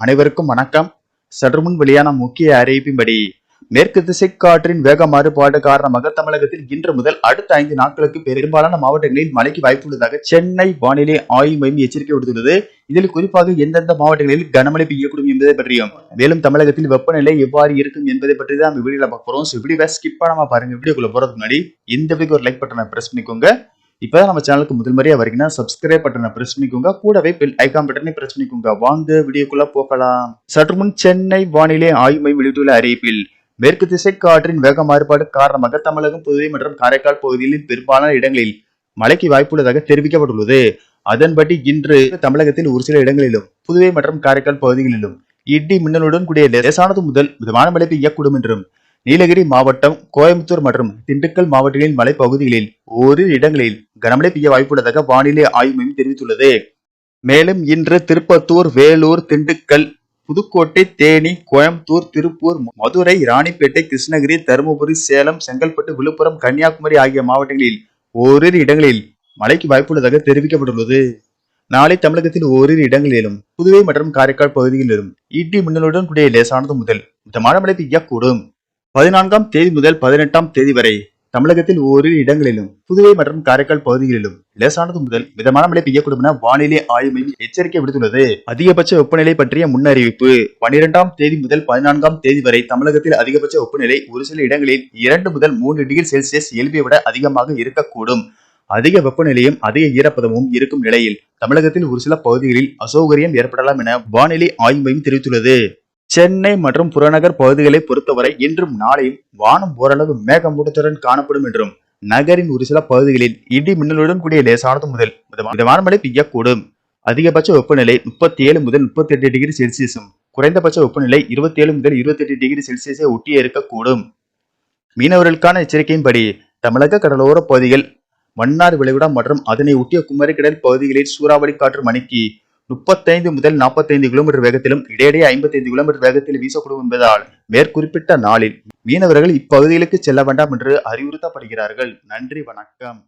அனைவருக்கும் வணக்கம். சற்று முன் வெளியான முக்கிய அறிவிப்பின்படி மேற்கு திசை காற்றின் வேக மாறுபாடு காரணமாக தமிழகத்தில் இன்று முதல் அடுத்த ஐந்து நாட்களுக்கு பெரும்பாலான மாவட்டங்களில் மழைக்கு வாய்ப்புள்ளதாக சென்னை வானிலை ஆய்வு மையம் எச்சரிக்கை விடுத்துள்ளது. இதில் குறிப்பாக எந்தெந்த மாவட்டங்களில் கனமழை பெய்யக்கூடும் என்பதை பற்றியும் மேலும் தமிழகத்தில் வெப்பநிலை எவ்வாறு இருக்கும் என்பதை பற்றி தான் நம்ம வீடியோல பார்க்க போறோம். ஸோ வீடியோவை ஸ்கிப் பண்ணாம பாருங்க. வீடியோக்குள்ள போறதுக்கு முன்னாடி இந்த வீடியோக்கு ஒரு லைக் பட்டனை பிரஸ் பண்ணிக்கோங்க. இப்பதான் நம்ம சேனலுக்கு முதல் முறையாக வரீங்கன்னா சப்ஸ்கிரைப் பட்டனை பிரஸ் பண்ணிக்கோங்க. கூடவே பில் ஐகான் பட்டனை பிரஸ் பண்ணிக்கோங்க. வாங்க வீடியோக்குள்ள போகலாம். சற்று முன் சென்னை வானிலை ஆய்வு மையம் வெளியிட்டுள்ள அறிவிப்பில் மேற்கு திசை காற்றின் வேக மாறுபாடு காரணமாக தமிழகம் புதுவை மற்றும் காரைக்கால் பகுதிகளில் பெரும்பாலான இடங்களில் மழைக்கு வாய்ப்புள்ளதாக தெரிவிக்கப்பட்டுள்ளது. அதன்படி இன்று தமிழகத்தில் ஒரு சில இடங்களிலும் புதுவை மற்றும் காரைக்கால் பகுதிகளிலும் இடி மின்னலுடன் கூடிய லேசானது முதல் மிதமான மழை பெய்யக்கூடும் என்றும் நீலகிரி மாவட்டம் கோயம்புத்தூர் மற்றும் திண்டுக்கல் மாவட்டங்களின் மலைப்பகுதிகளில் ஓரிரு இடங்களில் கனமழை பெய்ய வாய்ப்புள்ளதாக வானிலை ஆய்வு மையம் தெரிவித்துள்ளது. மேலும் இன்று திருப்பத்தூர் வேலூர் திண்டுக்கல் புதுக்கோட்டை தேனி கோயம்புத்தூர் திருப்பூர் மதுரை ராணிப்பேட்டை கிருஷ்ணகிரி தருமபுரி சேலம் செங்கல்பட்டு விழுப்புரம் கன்னியாகுமரி ஆகிய மாவட்டங்களில் ஓரிரு இடங்களில் மழைக்கு வாய்ப்புள்ளதாக தெரிவிக்கப்பட்டுள்ளது. நாளை தமிழகத்தில் ஓரிரு இடங்களிலும் புதுவை மற்றும் காரைக்கால் பகுதிகளிலும் இடி மின்னலுடன் கூடிய லேசானது முதல் மிதமான மழை பெய்யக்கூடும். பதினான்காம் தேதி முதல் பதினெட்டாம் தேதி வரை தமிழகத்தில் ஓரிரு இடங்களிலும் புதுவை மற்றும் காரைக்கால் பகுதிகளிலும் லேசானது முதல் மிதமான மழை பெய்யக்கூடும் என வானிலை ஆய்வு மையம் எச்சரிக்கை விடுத்துள்ளது. அதிகபட்ச வெப்பநிலை பற்றிய முன்னறிவிப்பு பனிரெண்டாம் தேதி முதல் பதினான்காம் தேதி வரை தமிழகத்தில் அதிகபட்ச வெப்பநிலை ஒரு சில இடங்களில் இரண்டு முதல் மூன்று டிகிரி செல்சியஸ் இயல்பை விட அதிகமாக இருக்கக்கூடும். அதிக வெப்பநிலையும் அதிக ஈரப்பதமும் இருக்கும் நிலையில் தமிழகத்தில் ஒரு சில பகுதிகளில் அசௌகரியம் ஏற்படலாம் என வானிலை ஆய்வு மையம் தெரிவித்துள்ளது. சென்னை மற்றும் புறநகர் பகுதிகளை பொறுத்தவரை இன்றும் நாளையும் வானம் ஓரளவு மேகமூட்டத்துடன் காணப்படும் என்றும் நகரின் ஒரு சில பகுதிகளில் இடி மின்னலுடன் கூடிய லேசானது முதல் மிதமான மழை பெய்யக்கூடும். அதிகபட்ச வெப்பநிலை முப்பத்தி ஏழு முதல் முப்பத்தி எட்டு டிகிரி செல்சியஸும் குறைந்தபட்ச வெப்பநிலை இருபத்தி ஏழு முதல் இருபத்தி எட்டு டிகிரி செல்சியஸை ஒட்டியே இருக்கக்கூடும். மீனவர்களுக்கான எச்சரிக்கையின்படி தமிழக கடலோர பகுதிகள் மன்னார் விளைகுடா மற்றும் அதனை ஒட்டிய குமரிக்கடல் பகுதிகளில் சூறாவளி காற்று மணிக்கு முப்பத்தைந்து முதல் நாற்பத்தைந்து கிலோமீட்டர் வேகத்திலும் இடையிடையே ஐம்பத்தைந்து கிலோமீட்டர் வேகத்தில் வீசக்கூடும் என்பதால் மேற்குறிப்பிட்ட நாளில் மீனவர்கள் இப்பகுதிகளுக்கு செல்ல வேண்டாம் என்று அறிவுறுத்தப்படுகிறார்கள். நன்றி வணக்கம்.